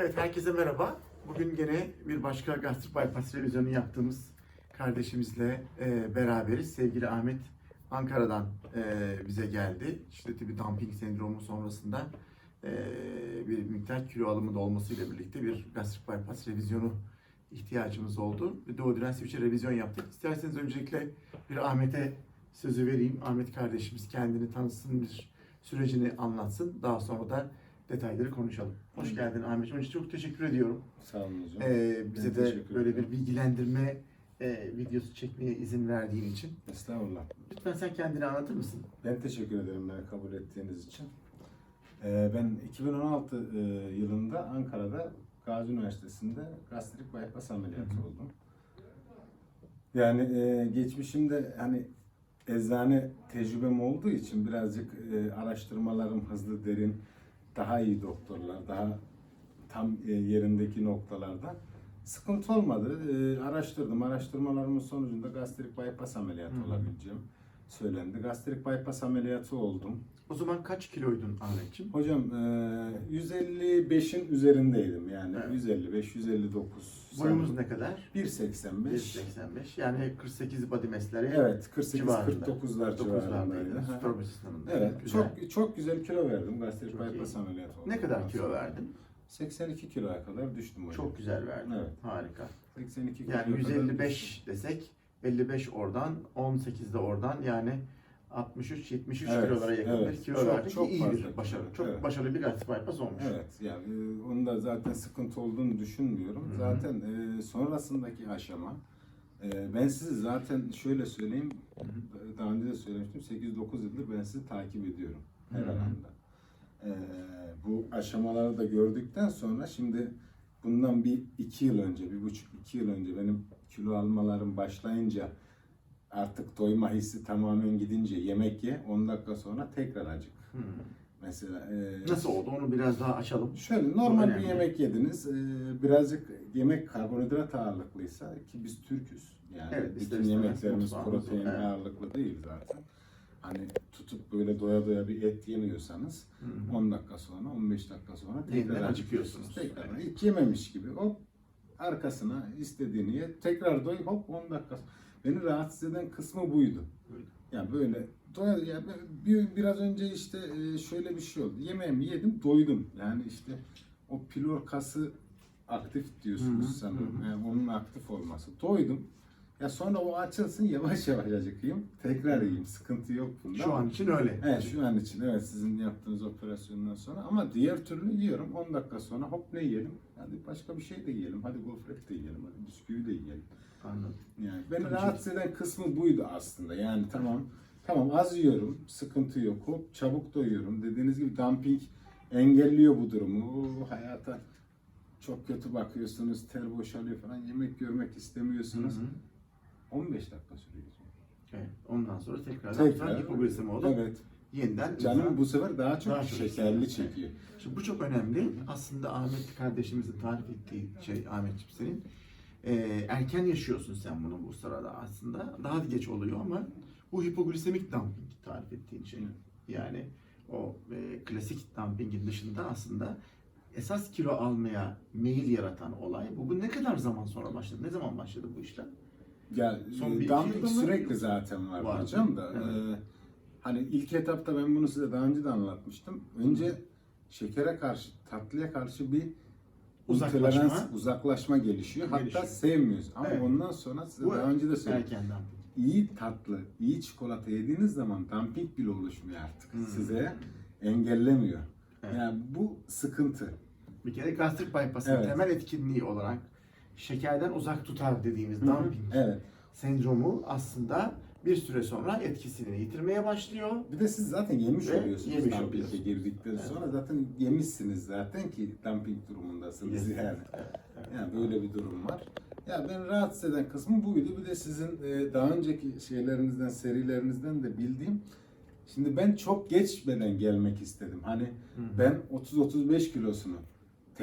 Evet, herkese merhaba. Bugün gene bir başka gastrik bypass revizyonu yaptığımız kardeşimizle e, beraberiz. Sevgili Ahmet Ankara'dan e, bize geldi. Şiddetli bir dumping sendromu sonrasında e, bir miktar kilo alımı da olmasıyla birlikte bir gastrik bypass revizyonu ihtiyacımız oldu. Duodenal switch'e revizyon yaptık. İsterseniz öncelikle bir Ahmet'e sözü vereyim. Ahmet kardeşimiz kendini tanısın, bir sürecini anlatsın. Daha sonra da detayları konuşalım. Hoş geldin Ahmetciğim. Önce çok teşekkür ediyorum. Sağ olun hocam. Ee, bize Ben de teşekkür böyle ederim. bir bilgilendirme e, videosu çekmeye izin verdiğin için. Estağfurullah. Lütfen sen kendini anlatır mısın? Ben teşekkür ederim beni kabul ettiğiniz için. Ee, ben 2016 e, yılında Ankara'da Gazi Üniversitesi'nde gastrik bypass ameliyatı oldum. Yani e, geçmişimde hani eczane tecrübem olduğu için birazcık e, araştırmalarım hızlı, derin, daha iyi doktorlar, daha tam e, yerindeki noktalarda sıkıntı olmadı. E, araştırdım. Araştırmalarımın sonucunda gastrik bypass ameliyatı Hı hı. olabileceğim söylendi. Gastrik bypass ameliyatı oldum. O zaman kaç kiloydun Ahmetciğim? Hocam e, 155'in üzerindeydim yani Evet. 155 159 Boyumuz ne kadar? 1.85 1.85. Yani 48 body mass'leri Evet 48 civarında. 49'lar 9'lardaydı. civarındaydı. Superbus sisteminde. Evet Güzel. çok çok güzel kilo verdim gastrik Çok iyi. bypass ameliyatı oldum. Ne kadar kilo verdin? 82 kiloya kadar düştüm hocam. Çok güzel verdin. Evet. Harika. 82 Yani kiloya kadar 155 desek 55 oradan 18 de oradan yani 63 73 Evet, kilolara yakın evet. bir kilo Çok- verdik. çok iyi bir başarı. Çok Evet. başarılı bir gastrik bypass olmuş. Evet yani e, onda zaten sıkıntı olduğunu düşünmüyorum. Hı hı. Zaten e, sonrasındaki aşama e, ben sizi zaten şöyle söyleyeyim Hı hı. e, daha önce de söylemiştim 8-9 yıldır ben sizi takip ediyorum her Hı hı. alanda. E, bu aşamaları da gördükten sonra şimdi bundan bir iki yıl önce, bir buçuk iki yıl önce benim kilo almalarım başlayınca artık doyma hissi tamamen gidince yemek ye 10 dakika sonra tekrar acık. Hı. Mesela e, Nasıl oldu onu biraz daha açalım. Şöyle normal bir yemek yediniz. ee, birazcık yemek karbonhidrat ağırlıklıysa ki biz Türküz. Yani Evet, bütün yemeklerimiz protein evet. ağırlıklı değil zaten. Hani tutup böyle doya doya bir et yemiyorsanız Hı hı. 10 dakika sonra 15 dakika sonra tekrar acıkıyorsunuz. Tekrar Evet. hiç yememiş gibi hop arkasına istediğini ye. Tekrar doy hop 10 dakika. Beni rahatsız eden kısmı buydu. Yani böyle doya ya bir, biraz önce işte e, şöyle bir şey oldu. Yemeğimi yedim, doydum. Yani işte o pilor kası aktif diyorsunuz Hı hı, sanırım. hı. Yani onun aktif olması. Doydum. Ya sonra o açılsın yavaş yavaş acıkayım. Tekrar yiyeyim. Sıkıntı yok bunda. Şu an için öyle. Evet şu an için evet sizin yaptığınız operasyondan sonra ama diğer türlü yiyorum 10 dakika sonra hop ne yiyelim? Hadi başka bir şey de yiyelim. Hadi gofret de yiyelim. Hadi bisküvi de yiyelim. Anladım. Yani beni Tabii rahatsız eden kısmı buydu aslında. Yani tamam tamam az yiyorum, sıkıntı yok. Hop çabuk doyuyorum. Dediğiniz gibi dumping engelliyor bu durumu. Oo, hayata çok kötü bakıyorsunuz, ter boşalıyor falan. Yemek görmek istemiyorsunuz. Hı hı. 15 dakika sürüyor. Evet. Ondan sonra tekrar Tekrar. hipoglisemi oldu. Evet. Yeniden Canım bu sefer daha çok Daha çok şekerli çekiyor. Şimdi bu çok önemli. Aslında Ahmet kardeşimizin tarif ettiği şey Ahmetciğim senin. e, erken yaşıyorsun sen bunu bu sırada aslında. Daha geç oluyor ama bu hipoglisemik dumping tarif ettiğin şey. Yani o e, klasik dumpingin dışında aslında esas kilo almaya meyil yaratan olay. Bu, bu ne kadar zaman sonra başladı? Ne zaman başladı bu işlem? Ya Son bir e, iki dumping yılda mı? sürekli zaten var, Var. hocam da. Evet. e, hani ilk etapta ben bunu size daha önce de anlatmıştım. Önce şekere karşı, tatlıya karşı bir Uzaklaşma. intolerans, uzaklaşma gelişiyor. Gelişiyor. Hatta sevmiyoruz. Ama Evet. ondan sonra size Bu daha önce de söyledim. Erken dumping. İyi tatlı, iyi çikolata yediğiniz zaman dumping bile oluşmuyor artık. Hmm. Size engellemiyor. Evet. Yani bu sıkıntı. Bir kere gastrik bypass'ın Evet. temel etkinliği olarak şekerden uzak tutar dediğimiz dumping Evet. Sendromu aslında bir süre sonra etkisini yitirmeye başlıyor. Bir de siz zaten yemiş Ve oluyorsunuz yemiş dumping'e oluyorsunuz. girdikten Evet. sonra zaten yemişsiniz zaten ki dumping durumundasınız Yes. yani. Evet. Yani böyle bir durum var. Ya ben rahatsız eden kısmı buydu. Bir de sizin e, daha önceki şeylerinizden, serilerinizden de bildiğim Şimdi ben çok geçmeden gelmek istedim. Hani Hı hı. ben 30-35 kilosunu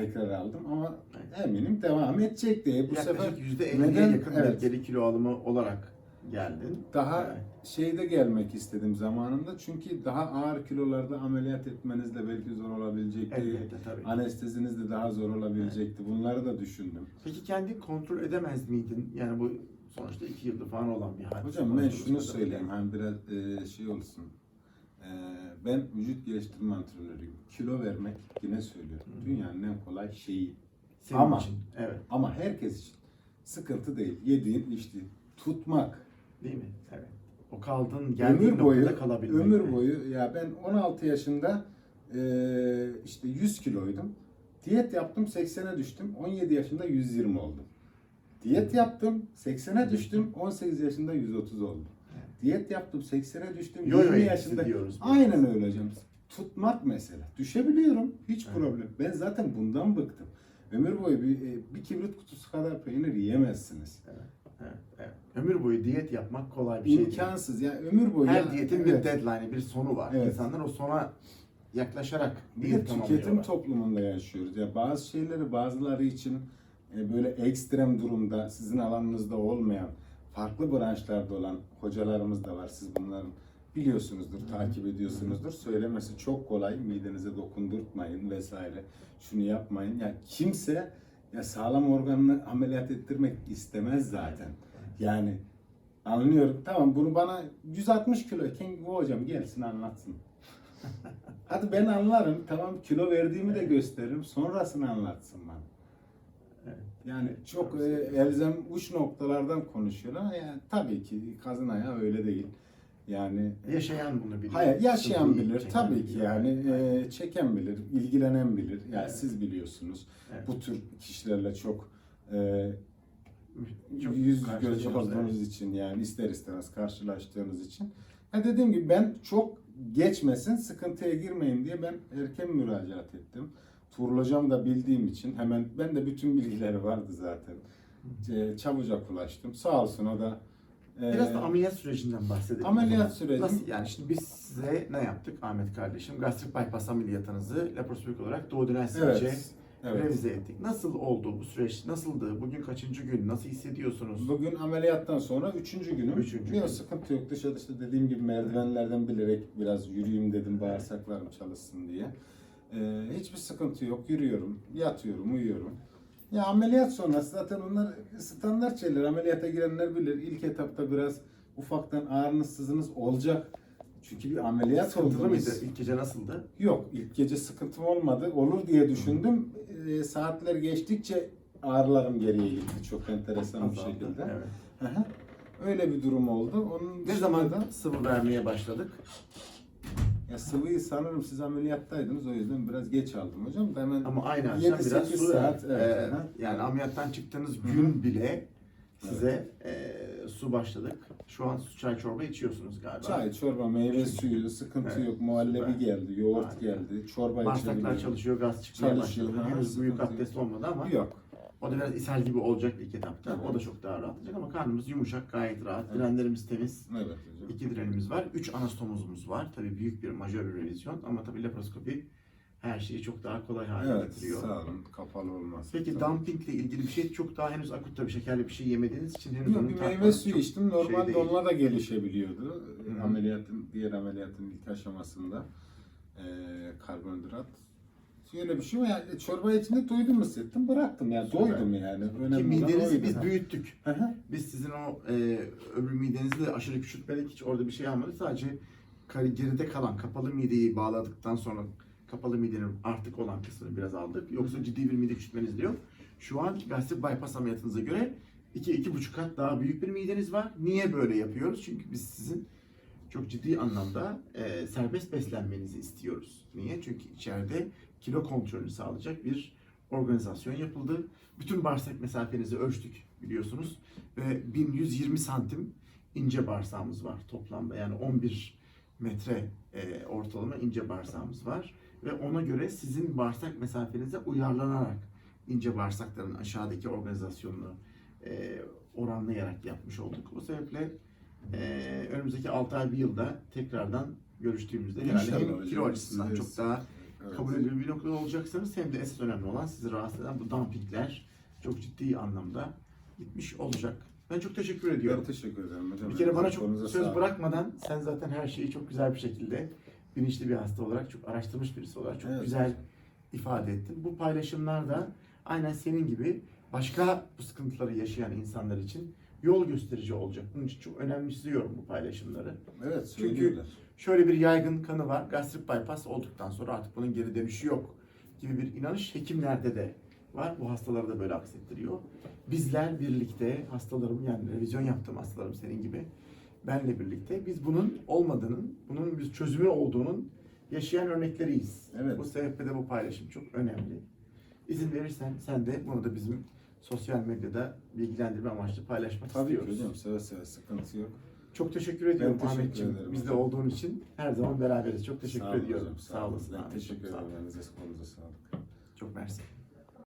tekrar aldım ama Evet. eminim devam edecek diye bu sefer Yaklaşık %50'ye neden- yakın Evet. bir geri kilo alımı olarak geldin. Daha Evet. şeyde gelmek istedim zamanında çünkü daha ağır kilolarda ameliyat etmeniz de belki zor olabilecekti. Elbette tabii. Anesteziniz de daha zor olabilecekti. Bunları da düşündüm. Peki kendi kontrol edemez miydin? Yani bu sonuçta iki yıldır falan olan bir hadise. Hocam ben Konuştuğumuz şunu kadarıyla. söyleyeyim hani biraz e, şey olsun. E, ben vücut geliştirme antrenörüyüm. Kilo vermek yine söylüyorum. Hı. Dünyanın en kolay şeyi. Senin Ama- için. Evet. Ama herkes için sıkıntı değil. Yediğin, içtiğin. Tutmak. Değil mi? Evet. O kaldığın, geldiğin ömür boyu, noktada kalabilmek. ömür boyu ya ben 16 yaşında e, işte 100 kiloydum. Diyet yaptım 80'e düştüm. 17 yaşında 120 oldum. Diyet yaptım 80'e düştüm. 18 yaşında 130 oldum. Evet. Diyet yaptım 80'e düştüm. Yo-yo 20 etkisi yaşında. diyoruz. Aynen öyle hocam. Tutmak mesela. Düşebiliyorum. Hiç Evet. problem. Ben zaten bundan bıktım. Ömür boyu bir, e, bir kibrit kutusu kadar peynir yiyemezsiniz. Evet, evet. Ömür boyu diyet yapmak kolay bir şey değil. İmkansız. Yani ömür boyu. Her ya- diyetin Evet. bir deadline'i, bir sonu var. Evet. İnsanlar o sona yaklaşarak Bir de tüketim toplumunda yaşıyoruz. Ya bazı şeyleri bazıları için e, böyle ekstrem durumda sizin alanınızda olmayan farklı branşlarda olan hocalarımız da var. Siz bunların biliyorsunuzdur, takip ediyorsunuzdur. Söylemesi çok kolay. Midenize dokundurtmayın vesaire. Şunu yapmayın. Ya kimse ya sağlam organını ameliyat ettirmek istemez zaten. Yani anlıyorum. Tamam bunu bana 160 kiloyken bu hocam gelsin anlatsın. Hadi ben anlarım. Tamam kilo verdiğimi de gösteririm. Sonrasını anlatsın bana. Yani çok e, elzem uç noktalardan konuşuyorlar yani tabii ki kazın ayağı öyle değil. Yani Yaşayan bunu bilir. hayır yaşayan Sıkıyı bilir tabii ki bilir. yani e, çeken bilir, ilgilenen bilir. Yani Evet. siz biliyorsunuz. Evet. Bu tür kişilerle çok e, Çok yüz göz olduğunuz evet. için yani ister istemez karşılaştığınız için. Ha dediğim gibi ben çok geçmesin, sıkıntıya girmeyin diye ben erken müracaat ettim. Tuğrul hocam da bildiğim için hemen ben de bütün bilgileri vardı zaten. E, çabucak ulaştım. Sağ olsun o da e, Biraz da ameliyat sürecinden bahsedelim. Ameliyat süreci- Nasıl yani şimdi biz size ne yaptık Ahmet kardeşim? Gastrik bypass ameliyatınızı laparoskopik olarak duodenal sürece evet. Evet. revize ettik. Nasıl oldu bu süreç? Nasıldı? Bugün kaçıncı gün? Nasıl hissediyorsunuz? Bugün ameliyattan sonra üçüncü günüm. Üçüncü Yok gün. sıkıntı yok. Dışarıda işte dediğim gibi merdivenlerden bilerek biraz yürüyeyim dedim bağırsaklarım çalışsın diye. Ee, hiçbir sıkıntı yok. Yürüyorum, yatıyorum, uyuyorum. Ya ameliyat sonrası zaten onlar standart şeyler. Ameliyata girenler bilir. İlk etapta biraz ufaktan ağrınız sızınız olacak. Çünkü bir ameliyat Sıkıntılı oldunuz. mıydı? İlk gece nasıldı? Yok ilk gece sıkıntım olmadı. Olur diye düşündüm. Ee, saatler geçtikçe ağrılarım geriye gitti çok enteresan bir Azaldı. şekilde. Evet. Hı hı. Öyle bir durum oldu. Onun Ne dışında zaman da sıvı vermeye başladık? Ya sıvıyı sanırım siz ameliyattaydınız o yüzden biraz geç aldım hocam. Da hemen Ama aynı akşam 7-8 biraz su saat, evet, hı. yani ameliyattan çıktığınız gün bile size e, su başladık. Şu an su çay çorba içiyorsunuz galiba. çay, çorba, meyve suyu, sıkıntı Evet, yok. Muhallebi süper. geldi, yoğurt Harika. geldi, çorba Bağırsaklar içebiliyorum. çalışıyor, gaz çıkmaya Çalışıyor, başladı. Henüz büyük sıkıntı abdest yok. olmadı ama Yok. O da biraz ishal gibi olacak ilk etapta. Evet. O da çok daha rahatlayacak ama karnımız yumuşak, gayet rahat. Evet. Direnlerimiz temiz. Evet hocam. İki direnimiz var. Üç anastomozumuz var. Tabii büyük bir majör bir revizyon ama tabii laparoskopi her şeyi çok daha kolay hale Evet, getiriyor. sağ olun. Kapalı olmaz. Peki Tabii. dumpingle ilgili bir şey çok daha henüz akut tabii şekerli bir şey yemediğiniz için henüz Yok, bir meyve suyu içtim. Normalde şey onlar da gelişebiliyordu. Hı. Ameliyatın, diğer ameliyatın ilk aşamasında. Ee, karbonhidrat. Şöyle bir şey var. Yani çorba içinde doydum hissettim. Bıraktım yani. Süper. Doydum yani. Ki Önemli olan midenizi biz büyüttük. Hı hı. Biz sizin o e, öbür midenizi de aşırı küçültmedik. Hiç orada bir şey almadık. Sadece kar- geride kalan kapalı mideyi bağladıktan sonra kapalı midenin artık olan kısmını biraz aldık. Yoksa ciddi bir mide küçültmeniz de yok. Şu an gastrik bypass ameliyatınıza göre 2-2,5 kat daha büyük bir mideniz var. Niye böyle yapıyoruz? Çünkü biz sizin çok ciddi anlamda e, serbest beslenmenizi istiyoruz. Niye? Çünkü içeride kilo kontrolünü sağlayacak bir organizasyon yapıldı. Bütün bağırsak mesafenizi ölçtük biliyorsunuz. Ve 1120 santim ince bağırsağımız var toplamda. Yani 11 metre e, ortalama ince bağırsağımız var. Ve ona göre sizin bağırsak mesafenize uyarlanarak ince bağırsakların aşağıdaki organizasyonunu e, oranlayarak yapmış olduk. O sebeple e, önümüzdeki 6 ay bir yılda tekrardan görüştüğümüzde herhalde İnşallah hem hocam, kilo açısından çok daha Evet. kabul edilir bir noktada olacaksınız hem de esas önemli olan sizi rahatsız eden bu dumpingler çok ciddi anlamda gitmiş olacak. Ben çok teşekkür Ben ediyorum. teşekkür ederim hocam. Bir kere bana çok söz bırakmadan sen zaten her şeyi çok güzel bir şekilde bilinçli bir hasta olarak, çok araştırmış birisi olarak çok Evet. güzel ifade ettin. Bu paylaşımlar da aynen senin gibi başka bu sıkıntıları yaşayan insanlar için yol gösterici olacak. Bunun için çok önemsiyorum bu paylaşımları. Evet Çünkü-. Şöyle bir yaygın kanı var. Gastrik bypass olduktan sonra artık bunun geri dönüşü yok gibi bir inanış hekimlerde de var. Bu hastaları da böyle aksettiriyor. Bizler birlikte hastalarım yani revizyon yaptığım hastalarım senin gibi benle birlikte biz bunun olmadığının, bunun bir çözümü olduğunun yaşayan örnekleriyiz. Evet. Bu sebeple de bu paylaşım çok önemli. İzin verirsen sen de bunu da bizim sosyal medyada bilgilendirme amaçlı paylaşmak Tabii istiyoruz. hocam seve seve sıkıntı yok. Çok teşekkür ediyorum teşekkür Ahmetciğim. Bizde hocam. olduğun için her zaman beraberiz. Çok teşekkür Sağ ediyorum. hocam, Sağ olasın. Ben Ahmetciğim, teşekkür sağ ol. ederim. Elinize kolunuza sağlık. Çok mersi.